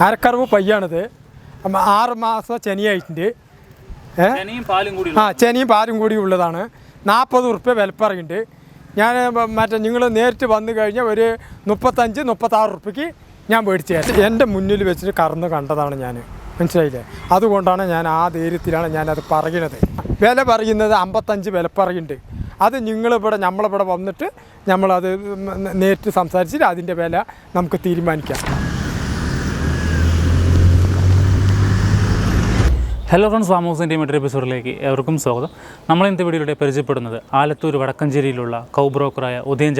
അരക്കറവ് പയ്യാണിത്. ആറ് മാസം ചെനിയായിട്ടുണ്ട്. ആ ചെനിയും പാലും കൂടി ഉള്ളതാണ്. നാൽപ്പത് ഉറുപ്പ്യ വിലപ്പറയുണ്ട് ഞാൻ മറ്റേ നിങ്ങൾ നേരിട്ട് വന്നു കഴിഞ്ഞാൽ ഒരു മുപ്പത്തഞ്ച് മുപ്പത്താറ് ഉറുപ്പ്യക്ക് ഞാൻ മേടിച്ചു തരാം. എന്റെ മുന്നിൽ വെച്ചിട്ട് കറന്ന് കണ്ടതാണ് ഞാൻ. മനസ്സിലായില്ലേ? അതുകൊണ്ടാണ് ഞാൻ ആ ധൈര്യത്തിലാണ് ഞാനത് പറയുന്നത്. വില പറയുന്നത് അമ്പത്തഞ്ച് വില പറയുന്നുണ്ട്. അത് നിങ്ങളിവിടെ നമ്മളിവിടെ വന്നിട്ട് നമ്മളത് നേരിട്ട് സംസാരിച്ചിട്ട് അതിന്റെ വില നമുക്ക് തീരുമാനിക്കാം. ഹലോ ഫ്രണ്ട്സ് ഫാമോസിന്റെ മറ്റൊരു എപ്പിസോഡിലേക്ക് ഏവർക്കും സ്വാഗതം. നമ്മൾ ഇന്നത്തെ വീഡിയോയിലൂടെ പരിചയപ്പെടുന്നത് ആലത്തൂർ വടക്കഞ്ചേരിയിലുള്ള കൗ ബ്രോക്കറായ ഉദയൻ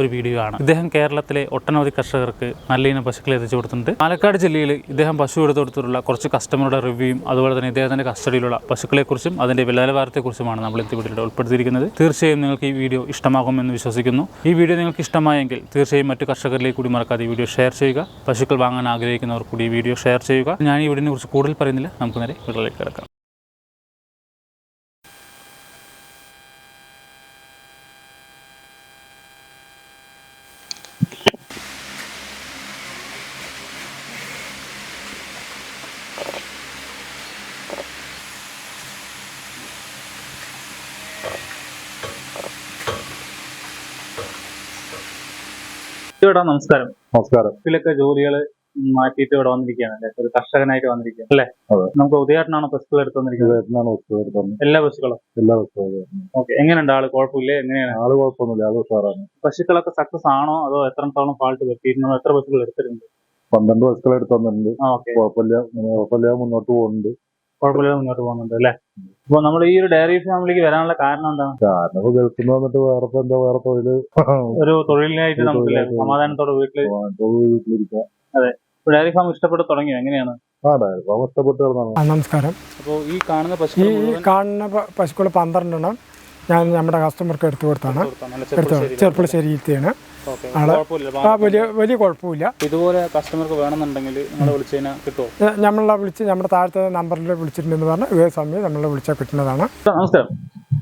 ഒരു വീഡിയോ ആണ് ഇദ്ദേഹം കേരളത്തിലെ ഒട്ടനവധി കർഷകർക്ക് നല്ല ഇനം പശുക്കളെ എത്തിച്ചു കൊടുത്തിട്ടുണ്ട്. പാലക്കാട് ജില്ലയിൽ ഇദ്ദേഹം പശു എടുത്തു കൊടുത്തിട്ടുള്ള കുറച്ച് കസ്റ്റമറുടെ റിവ്യൂയും അതുപോലെ തന്നെ ഇദ്ദേഹത്തിന്റെ കസ്റ്റഡിയിലുള്ള പശുക്കളെക്കുറിച്ചും അതിന്റെ വിലനിലവാരത്തെക്കുറിച്ചുമാണ് നമ്മൾ ഇന്നത്തെ വീഡിയോയിൽ ഉൾപ്പെടുത്തിയിരിക്കുന്നത്. തീർച്ചയായും നിങ്ങൾക്ക് ഈ വീഡിയോ ഇഷ്ടമാകുമെന്ന് വിശ്വസിക്കുന്നു. ഈ വീഡിയോ നിങ്ങൾക്ക് ഇഷ്ടമായെങ്കിൽ തീർച്ചയായും മറ്റു കർഷകരിലേക്ക് കൂടി മറക്കാതെ ഈ വീഡിയോ ഷെയർ ചെയ്യുക. പശുക്കൾ വാങ്ങാൻ ആഗ്രഹിക്കുന്നവർ കൂടി ഈ വീഡിയോ ഷെയർ ചെയ്യുക. ഞാൻ ഈ വീഡിയോനെ കുറിച്ച് കൂടുതൽ പറയുന്നില്ല. നമുക്ക് നേരെ വീഡിയോയിലേക്ക് കിടക്കാം. ചേട്ടാ നമസ്കാരം. നമസ്കാരം. ഇതിലൊക്കെ ജോലികൾ മാറ്റിയിട്ട് ഇവിടെ വന്നിരിക്കുകയാണ് അല്ലെ? ഒരു കർഷകനായിട്ട് വന്നിരിക്കുകയാണ് അല്ലെ? നമുക്ക് ഉദയാട്ടനാണോ ബസ്സുകൾ എടുത്ത് വന്നിരിക്കുന്നത്? എല്ലാ ബസ്സുകളും? എല്ലാ ബസ്സുകളും ഓക്കെ. എങ്ങനെയുണ്ട്? ആൾ കുഴപ്പമില്ലേ? എങ്ങനെയാണ്? ആൾ കുഴപ്പമൊന്നുമില്ല. ആൾ ഉഷാറാണ്. പശുക്കളൊക്കെ സക്സസ് ആണോ? അതോ എത്രത്തോളം ഫാൾട്ട് പറ്റിയിരുന്നു? എത്ര ബസ്സുകൾ എടുത്തിട്ടുണ്ട്? പന്ത്രണ്ട് ബസ്സുകൾ എടുത്തു വന്നിട്ടുണ്ട്. കുഴപ്പമില്ല. കുഴപ്പമില്ല. മുന്നോട്ട് പോകുന്നുണ്ട്. കുഴപ്പമില്ലാതെ മുന്നോട്ട് പോകുന്നുണ്ട് അല്ലെ? അപ്പൊ നമ്മൾ ഈ ഒരു ഡയറി ഫാമിലിക്ക് വരാനുള്ള കാരണം എന്താണ് കാരണം ഗൾഫിൽ നിന്ന് വന്നിട്ട് വേറെ എന്താ? വേറെ തൊഴിൽ ഒരു തൊഴിലിനായിട്ട് നമുക്ക് സമാധാനത്തോടെ വീട്ടിൽ തൊഴിൽ വീട്ടിലിരിക്കാം ഡയറി ഫാം ഇഷ്ടപ്പെട്ട് തുടങ്ങിയോ? എങ്ങനെയാണ്? ആ ഡയറി ഇഷ്ടപ്പെട്ട് കിടന്നാണ് നമസ്കാരം. അപ്പോൾ ഈ കാണുന്ന ഈ മുഴുവൻ കാണുന്ന പശുക്കൾ പന്ത്രണ്ടെണ്ണം ഞാൻ നമ്മുടെ കസ്റ്റമർക്ക് എടുത്തു കൊടുത്താണ്. എടുത്തു. ആൾ ആ വലിയ വലിയ കുഴപ്പമില്ല. ഇതുപോലെ കസ്റ്റമർക്ക് വേണമെന്നുണ്ടെങ്കിൽ നിങ്ങളെ വിളിച്ചു കഴിഞ്ഞാൽ കിട്ടുമോ? നമ്മളെ വിളിച്ച് നമ്മുടെ താഴത്തെ നമ്പറിൽ വിളിച്ചിട്ടുണ്ടെന്ന് പറഞ്ഞാൽ ഏത് സമയം നമ്മളെ വിളിച്ചാൽ കിട്ടുന്നതാണ്. നമസ്കാരം.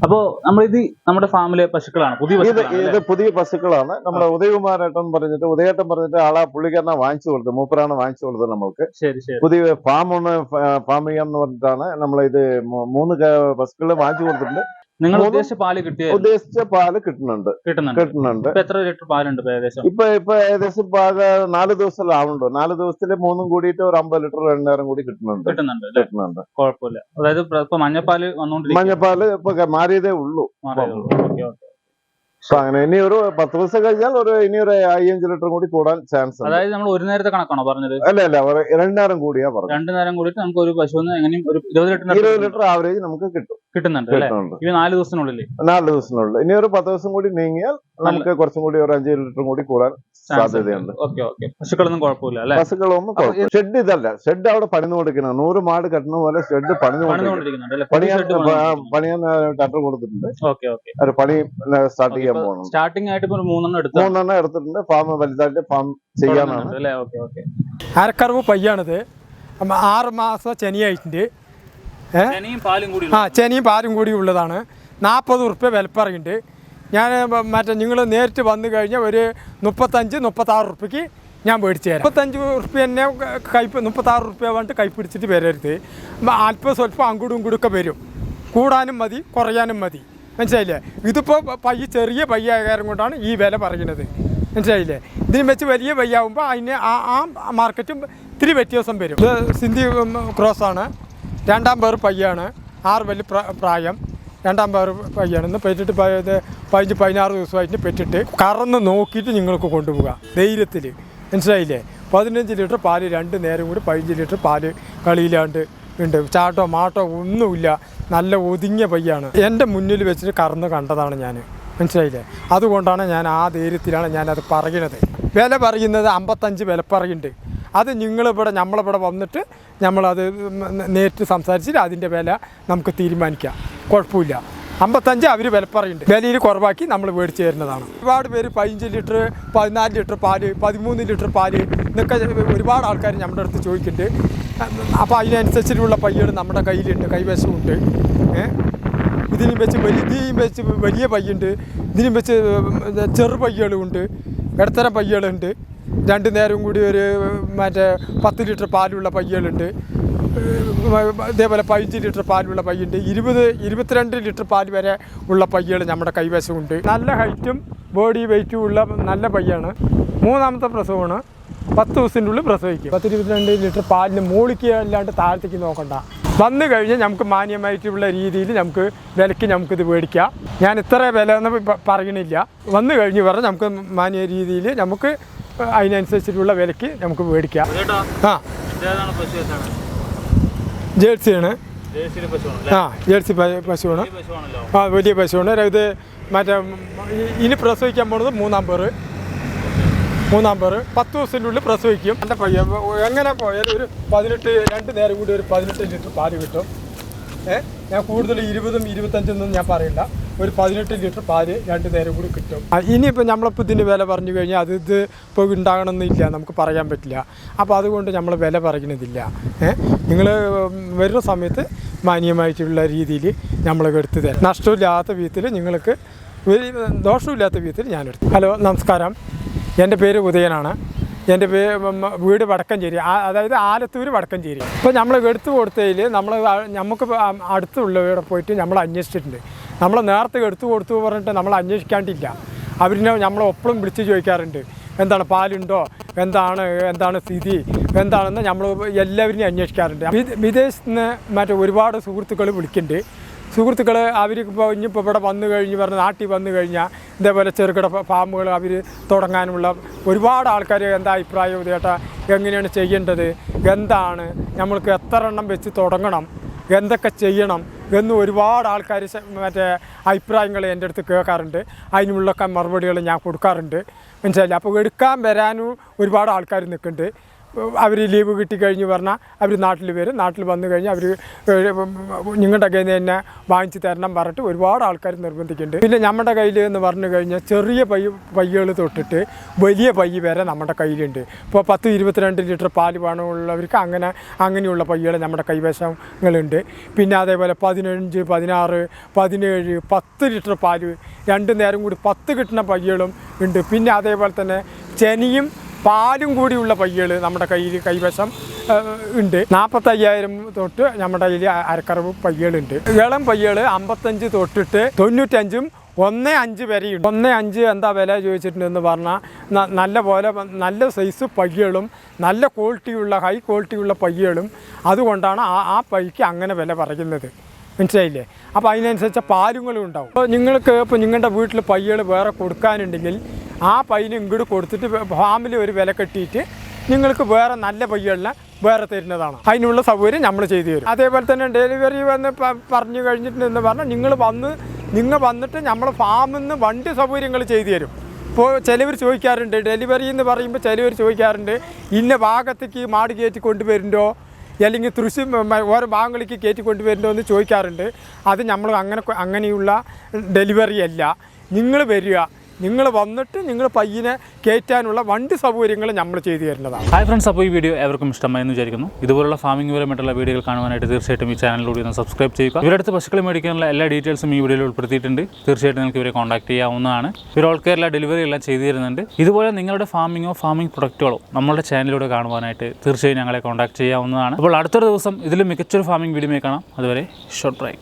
അപ്പോ നമ്മളിത് നമ്മുടെ ഫാമിലെ പശുക്കളാണ് പുതിയ ഇത് പശുക്കളാണ് ഇത് പുതിയ പശുക്കളാണ്. നമ്മുടെ ഉദയകുമാരേട്ടൻ പറഞ്ഞിട്ട് ഉദയേട്ടൻ പറഞ്ഞിട്ട് ആളെ പുള്ളിക്കാരനെ വാങ്ങിച്ചു കൊടുത്തത്. മൂപ്പരാണ് വാങ്ങിച്ചു കൊടുത്തത് നമ്മൾക്ക്. ശരി ശരി. പുതിയ ഫാം ഒന്ന് ഫാം ചെയ്യാന്ന് പറഞ്ഞിട്ടാണ് നമ്മളിത് മൂ- മൂന്ന് ക- പശുക്കളെ വാങ്ങിച്ചു കൊടുത്തിട്ടുണ്ട്. നിങ്ങൾ ഉദ്ദേശിച്ച പാൽ കിട്ടിയ ഉദ്ദേശിച്ച പാൽ കിട്ടുന്നുണ്ട്. കിട്ടുന്നുണ്ട്. കിട്ടുന്നുണ്ട്. ഇപ്പൊ എത്ര ലിറ്റർ പാലുണ്ട് ഇപ്പൊ ഏകദേശം? ഇപ്പൊ ഇപ്പൊ ഏകദേശം പാൽ നാല് ദിവസം ആവുന്നുണ്ട് നാല് ദിവസത്തിൽ മൂന്നും കൂടിയിട്ട് ഒരു അമ്പത് ലിറ്റർ എണ്ണേരം കൂടി കിട്ടുന്നുണ്ട്. കിട്ടുന്നുണ്ട് കിട്ടുന്നുണ്ട്. കുഴപ്പമില്ല. അതായത് ഇപ്പൊ- മഞ്ഞപ്പാൽ വന്നോണ്ടിരിക്കും മഞ്ഞപ്പാൽ ഇപ്പൊ മാറിയതേ ഉള്ളൂ. അപ്പൊ അങ്ങനെ ഇനി ഒരു പത്ത് ദിവസം കഴിഞ്ഞാൽ ഒരു ഇനി ഒരു അയ്യഞ്ച് ലിറ്റർ കൂടി കൂടാൻ ചാൻസ് അതായത് നമ്മൾ ഒരു നേരത്തെ കണക്കാണോ പറഞ്ഞത്? അല്ല അല്ല രണ്ടു നേരം കൂടിയാ പറഞ്ഞത്. രണ്ടു നേരം കൂടിയിട്ട് നമുക്ക് ഒരു പശുവിന് എങ്ങനെയും ഒരു ഇരുപത് ഇരുപത് ലിറ്റർ ലിറ്റർ ആവറേജ് നമുക്ക് കിട്ടും. കിട്ടുന്നുണ്ട് ഇനി ഈ നാല് ദിവസത്തിനുള്ളിൽ നാല് ദിവസത്തിനുള്ളിൽ ഇനി ഒരു പത്ത് ദിവസം കൂടി നീങ്ങിയാൽ നമുക്ക് കുറച്ചും കൂടി ഒരു അഞ്ച് ലിറ്റർ കൂടി കൂടാൻ സാധ്യതയുണ്ട്. Okay okay. പശുക്കളൊന്നും കുഴപ്പമില്ല അല്ലെ? പശുക്കളൊന്നും ഷെഡ് ഇതല്ല. ഷെഡ് അവിടെ പണിത് കൊടുക്കുന്നത് നൂറ് മാട് കെട്ടുന്ന പോലെ ഷെഡ് പണിത് പണിയാൻ പണിയാൻ ടാറ്റർ കൊടുത്തിട്ടുണ്ട്. Okay okay. ഒരു പണി സ്റ്റാർട്ട് ചെയ്യാൻ പോകണം സ്റ്റാർട്ടിംഗ് ആയിട്ട് ഒരു മൂന്നെണ്ണം എടുത്തു മൂന്നെണ്ണം എടുത്തിട്ടുണ്ട്. ഫാം വലുതായിട്ട് ഫാം ചെയ്യാനാണ്. അരക്കറവ് പയ്യാണിത്. ആറ് മാസം കൂടി ആ ചെനിയും പാലും കൂടി ഉള്ളതാണ്. നാൽപ്പത് ഉറുപ്പ്യ വിലപ്പറയുണ്ട്. ഞാൻ മറ്റേ നിങ്ങൾ നേരിട്ട് വന്നു കഴിഞ്ഞാൽ ഒരു മുപ്പത്തഞ്ച് മുപ്പത്താറ് ഉറുപ്പ്യക്ക് ഞാൻ മേടിച്ചു തരാം. മുപ്പത്തഞ്ച് ഉറുപ്പ്യ തന്നെ കൈപ്പ് മുപ്പത്താറ് ഉറുപ്പ്യ പറഞ്ഞിട്ട് കൈപ്പിടിച്ചിട്ട് വരരുത്. അല്പം സ്വല്പം അങ്ങോട്ടും ഇങ്ങോട്ടും ഒക്കെ വരും. കൂടാനും മതി കുറയാനും മതി. മനസ്സിലായില്ലേ? ഇതിപ്പോൾ പയ്യ ചെറിയ പയ്യ കാരണം കൊണ്ടാണ് ഈ വില പറയുന്നത്. മനസ്സിലായില്ലേ? ഇതിന് വെച്ച് വലിയ പയ്യാവുമ്പോൾ അതിന് ആ ആ മാർക്കറ്റും ഇത്തിരി വ്യത്യാസം വരും. ഇത് സിന്ധി ക്രോസാണ് രണ്ടാം പേർ പയ്യാണ്. ആറ് വലിയ പ്രായം. രണ്ടാം പേർ പയ്യാണ്. ഇന്ന് പെറ്റിട്ട് പതിനഞ്ച് പതിനാറ് ദിവസമായിട്ട് പെറ്റിട്ട് കറന്ന് നോക്കിയിട്ട് നിങ്ങൾക്ക് കൊണ്ടുപോകുക ധൈര്യത്തിൽ മനസ്സിലായില്ലേ? പതിനഞ്ച് ലിറ്റർ പാൽ രണ്ട് നേരം കൂടി പതിനഞ്ച് ലിറ്റർ പാൽ കളിയിലാണ്ട് ഉണ്ട്. ചാട്ടോ മാട്ടോ ഒന്നുമില്ല. നല്ല ഒതുങ്ങിയ പയ്യാണ്. എന്റെ മുന്നിൽ വെച്ചിട്ട് കറന്ന് കണ്ടതാണ് ഞാൻ മനസ്സിലായില്ലേ? അതുകൊണ്ടാണ് ഞാൻ ആ ധൈര്യത്തിലാണ് ഞാനത് പറയണത് വില പറയുന്നത് അമ്പത്തഞ്ച് വില പറയുന്നുണ്ട് അത് നിങ്ങളിവിടെ നമ്മളിവിടെ വന്നിട്ട് നമ്മളത് നേരിട്ട് സംസാരിച്ചിട്ട് അതിന്റെ വില നമുക്ക് തീരുമാനിക്കാം. കുഴപ്പമില്ല. അമ്പത്തഞ്ച് അവർ വില പറയുന്നുണ്ട്. വിലയിൽ കുറവാക്കി നമ്മൾ മേടിച്ച് തരുന്നതാണ്. ഒരുപാട് പേര് പതിനഞ്ച് ലിറ്റർ പതിനാല് ലിറ്റർ പാൽ പതിമൂന്ന് ലിറ്റർ പാൽ എന്നൊക്കെ ഒരുപാട് ആൾക്കാർ നമ്മുടെ അടുത്ത് ചോദിക്കുന്നുണ്ട്. അപ്പോൾ അതിനനുസരിച്ചിട്ടുള്ള പയ്യകൾ നമ്മുടെ കയ്യിലുണ്ട് കൈവശമുണ്ട്. ഇതിനും വെച്ച് വലിയ ഇതിനും വെച്ച് വലിയ പയ്യുണ്ട്. ഇതിനും വെച്ച് ചെറു പയ്യകളുണ്ട്. ഇടത്തരം പയ്യകളുണ്ട്. രണ്ട് നേരം കൂടി ഒരു മറ്റേ പത്ത് ലിറ്റർ പാലുള്ള പയ്യലുണ്ട്. ഇതേപോലെ പതിനഞ്ച് ലിറ്റർ പാലുള്ള പയ്യുണ്ട് ഇരുപത് ഇരുപത്തിരണ്ട് ലിറ്റർ പാൽ വരെ ഉള്ള പയ്യകൾ നമ്മുടെ കൈവശമുണ്ട്. നല്ല ഹൈറ്റും ബോഡി വെയിറ്റും ഉള്ള നല്ല പയ്യാണ്. മൂന്നാമത്തെ പ്രസവമാണ്. പത്ത് ദിവസത്തിന്റെ ഉള്ളിൽ പ്രസവിക്കും. പത്ത് ഇരുപത്തിരണ്ട് ലിറ്റർ പാലിന് മൂളിക്ക് അല്ലാണ്ട് താഴത്തേക്ക് നോക്കണ്ട. വന്നു കഴിഞ്ഞാൽ നമുക്ക് മാന്യമായിട്ടുള്ള രീതിയിൽ നമുക്ക് വിലയ്ക്ക് നമുക്കിത് മേടിക്കാം. ഞാൻ ഇത്ര വില എന്ന് പറയണില്ല. വന്നു കഴിഞ്ഞ് പറഞ്ഞാൽ നമുക്ക് മാന്യ രീതിയിൽ നമുക്ക് അതിനനുസരിച്ചിട്ടുള്ള വിലയ്ക്ക് നമുക്ക് മേടിക്കാം. ആ. ജേഴ്സിയാണ് ആ ജേഴ്സി പശുവാണ്. ആ വലിയ പശുവാണ്. ഇത് മറ്റേ ഇനി പ്രസവിക്കാൻ പോണത് മൂന്നാം പേര് മൂന്നാം പേര് പത്ത് ദിവസത്തിന്റെ ഉള്ളിൽ പ്രസവിക്കും. എന്റെ പയ്യ എങ്ങനെ പോയാലും ഒരു പതിനെട്ട് രണ്ട് നേരം കൂടി ഒരു പതിനെട്ട് ലിറ്റർ പാൽ കിട്ടും. ഏഹ് ഞാൻ കൂടുതൽ ഇരുപതും ഇരുപത്തഞ്ചൊന്നും ഞാൻ പറയില്ല. ഒരു പതിനെട്ട് ലിറ്റർ പാൽ രണ്ട് നേരം കൂടി കിട്ടും. ഇനിയിപ്പോൾ നമ്മളിപ്പോൾ ഇതിന്റെ വില പറഞ്ഞു കഴിഞ്ഞാൽ അത് ഇത് ഇപ്പോൾ ഉണ്ടാകണമെന്നില്ല നമുക്ക് പറയാൻ പറ്റില്ല. അപ്പോൾ അതുകൊണ്ട് നമ്മൾ വില പറയുന്നതില്ല. ഏ നിങ്ങൾ വരുന്ന സമയത്ത് മാന്യമായിട്ടുള്ള രീതിയിൽ നമ്മളൊക്കെ എടുത്ത് തരാം. നഷ്ടമില്ലാത്ത വിധത്തിൽ നിങ്ങൾക്ക് ദോഷമില്ലാത്ത വിധത്തിൽ ഞാനെടുത്തു ഹലോ നമസ്കാരം. എന്റെ പേര് ഉദയനാണ്. എന്റെ വീട് വടക്കഞ്ചേരി. അതായത് ആലത്തൂർ വടക്കഞ്ചേരി. ഇപ്പോൾ നമ്മൾ എടുത്തു കൊടുത്തതിൽ നമ്മൾ നമുക്ക് അടുത്തുള്ളവരുടെ പോയിട്ട് നമ്മൾ അന്വേഷിച്ചിട്ടുണ്ട്. നമ്മൾ നേരത്തെ എടുത്തു കൊടുത്തു പറഞ്ഞിട്ട് നമ്മൾ അന്വേഷിക്കാണ്ടില്ല അവരിനെ നമ്മൾ ഒപ്പളും വിളിച്ച് ചോദിക്കാറുണ്ട്. എന്താണ് പാലുണ്ടോ? എന്താണ് എന്താണ് സ്ഥിതി? എന്താണെന്ന് നമ്മൾ എല്ലാവരെയും അന്വേഷിക്കാറുണ്ട്. വിദേ- വിദേശത്ത് നിന്ന് മറ്റേ ഒരുപാട് സുഹൃത്തുക്കൾ വിളിക്കുന്നുണ്ട്. സുഹൃത്തുക്കൾ അവർ ഇപ്പോൾ ഇനിയിപ്പോൾ ഇവിടെ വന്നു കഴിഞ്ഞ് പറഞ്ഞ നാട്ടിൽ വന്നു കഴിഞ്ഞാൽ ഇതേപോലെ ചെറുകിട ഫാമുകൾ അവർ തുടങ്ങാനുള്ള ഒരുപാട് ആൾക്കാർ എന്താ അഭിപ്രായം ചേട്ടാ എങ്ങനെയാണ് ചെയ്യേണ്ടത്? എന്താണ്? നമ്മൾക്ക് എത്ര എണ്ണം വെച്ച് തുടങ്ങണം? എന്തൊക്കെ ചെയ്യണം? എന്ന് ഒരുപാട് ആൾക്കാർ മറ്റേ അഭിപ്രായങ്ങൾ എന്റെ അടുത്ത് കേൾക്കാറുണ്ട്. അതിനുള്ളൊക്കെ മറുപടികൾ ഞാൻ കൊടുക്കാറുണ്ട്. മനസ്സിലായില്ല? അപ്പോൾ എടുക്കാൻ വരാനും ഒരുപാട് ആൾക്കാർ നിൽക്കുന്നുണ്ട്. അവർ ലീവ് കിട്ടിക്കഴിഞ്ഞ് പറഞ്ഞാൽ അവർ നാട്ടിൽ വരും. നാട്ടിൽ വന്നു കഴിഞ്ഞാൽ അവർ നിങ്ങളുടെ കയ്യിൽ നിന്ന് തന്നെ വാങ്ങിച്ച് തരണം പറഞ്ഞിട്ട് ഒരുപാട് ആൾക്കാർ നിർബന്ധിക്കുന്നുണ്ട്. പിന്നെ നമ്മുടെ കയ്യിൽ എന്ന് പറഞ്ഞു കഴിഞ്ഞാൽ ചെറിയ പൈ പയ്യകൾ തൊട്ടിട്ട് വലിയ പൈ വരെ നമ്മുടെ കയ്യിലുണ്ട്. ഇപ്പോൾ പത്ത് ഇരുപത്തിരണ്ട് ലിറ്റർ പാൽ വേണമുള്ളവർക്ക് അങ്ങനെ അങ്ങനെയുള്ള പയ്യകൾ നമ്മുടെ കൈവശങ്ങളുണ്ട്. പിന്നെ അതേപോലെ പതിനഞ്ച് പതിനാറ് പതിനേഴ് പത്ത് ലിറ്റർ പാൽ രണ്ട് നേരം കൂടി പത്ത് കിട്ടുന്ന പയ്യകളും ഉണ്ട്. പിന്നെ അതേപോലെ തന്നെ ചെനിയും പാലും കൂടിയുള്ള പയ്യകൾ നമ്മുടെ കയ്യിൽ കൈവശം ഉണ്ട്. നാൽപ്പത്തയ്യായിരം തൊട്ട് നമ്മുടെ കയ്യിൽ അരക്കറവ് പയ്യകളുണ്ട് ഇളം പയ്യകൾ അമ്പത്തഞ്ച് തൊട്ടിട്ട് തൊണ്ണൂറ്റഞ്ചും ഒന്ന് അഞ്ച് വരെയുണ്ട്. ഒന്ന് അഞ്ച് എന്താ വില ചോദിച്ചിട്ടുണ്ടെന്ന് പറഞ്ഞാൽ നല്ല പോലെ നല്ല സൈസ് പയ്യകളും നല്ല ക്വാളിറ്റിയുള്ള ഹൈ ക്വാളിറ്റിയുള്ള പയ്യകളും അതുകൊണ്ടാണ് ആ ആ പൈക്ക് അങ്ങനെ വില പറയുന്നത്. മനസ്സിലായില്ലേ? അപ്പോൾ അതിനനുസരിച്ച് പാലുകളും ഉണ്ടാവും. അപ്പോൾ നിങ്ങൾക്ക് ഇപ്പോൾ നിങ്ങളുടെ വീട്ടിൽ പയ്യകൾ വേറെ കൊടുക്കാനുണ്ടെങ്കിൽ ആ പയ്യന് ഇങ്ങോട്ട് കൊടുത്തിട്ട് ഫാമിൽ ഒരു വില കെട്ടിയിട്ട് നിങ്ങൾക്ക് വേറെ നല്ല പയ്യലിനെ വേറെ തരുന്നതാണ്. അതിനുള്ള സൗകര്യം നമ്മൾ ചെയ്തു തരും. അതേപോലെ തന്നെ ഡെലിവറി വന്ന് പറഞ്ഞു കഴിഞ്ഞിട്ടുണ്ടെന്ന് പറഞ്ഞാൽ നിങ്ങൾ വന്ന് നിങ്ങൾ വന്നിട്ട് നമ്മൾ ഫാമിൽ നിന്ന് വണ്ടി സൗകര്യങ്ങൾ ചെയ്തു തരും. ഇപ്പോൾ ചിലവർ ചോദിക്കാറുണ്ട് ഡെലിവറി എന്ന് പറയുമ്പോൾ ചിലവർ ചോദിക്കാറുണ്ട് ഇന്ന ഭാഗത്തേക്ക് മാട് കയറ്റി കൊണ്ടുവരുന്നുണ്ടോ? അല്ലെങ്കിൽ തൃശ്ശൂർ മ- ഓരോ ഭാഗങ്ങളിലേക്ക് കയറ്റി കൊണ്ടുവരുന്നുണ്ടോ എന്ന് ചോദിക്കാറുണ്ട്. അത് നമ്മൾ അങ്ങനെ അങ്ങനെയുള്ള ഡെലിവറി അല്ല. നിങ്ങൾ വരിക. നിങ്ങൾ വന്നിട്ട് നിങ്ങൾ പയ്യനെ കയറ്റാനുള്ള വണ്ടി സൗകര്യങ്ങൾ നമ്മൾ ചെയ്തു തരുന്നതാണ്. ഹായ് ഫ്രണ്ട്സ് അപ്പോൾ ഈ വീഡിയോ എവർക്കും ഇഷ്ടമായെന്ന് വിചാരിക്കുന്നു. ഇതുപോലുള്ള ഫാമിംഗ് പരമായിട്ടുള്ള വീഡിയോകൾ കാണുവാനായിട്ട് തീർച്ചയായിട്ടും ഈ ചാനലിലൂടെ ഒന്ന് സബ്സ്ക്രൈബ് ചെയ്യുക. ഇവരടുത്ത് പശുക്കളെ മേടിക്കാനുള്ള എല്ലാ ഡീറ്റെയിൽസും ഈ വീഡിയോയിൽ ഉൾപ്പെടുത്തിയിട്ടുണ്ട്. തീർച്ചയായിട്ടും നിങ്ങൾക്ക് ഇവരെ കോൺടാക്ട് ചെയ്യാവുന്നതാണ്. ഇവർ ഓൾ കേരള ഡെലിവറി എല്ലാം ചെയ്തു തരുന്നുണ്ട്. ഇതുപോലെ നിങ്ങളുടെ ഫാമിങ്ങോ ഫാമിംഗ് പ്രൊഡക്റ്റുകളോ നമ്മുടെ ചാനലിലൂടെ കാണുവാനായിട്ട് തീർച്ചയായും ഞങ്ങളെ കോൺടാക്ട് ചെയ്യാവുന്നതാണ്. അപ്പോൾ അടുത്തൊരു ദിവസം ഇതിലും മികച്ചൊരു ഫാമിംഗ് വീഡിയോ കാണാം. അതുവരെ ഷോർട്ട് ബ്രേക്ക്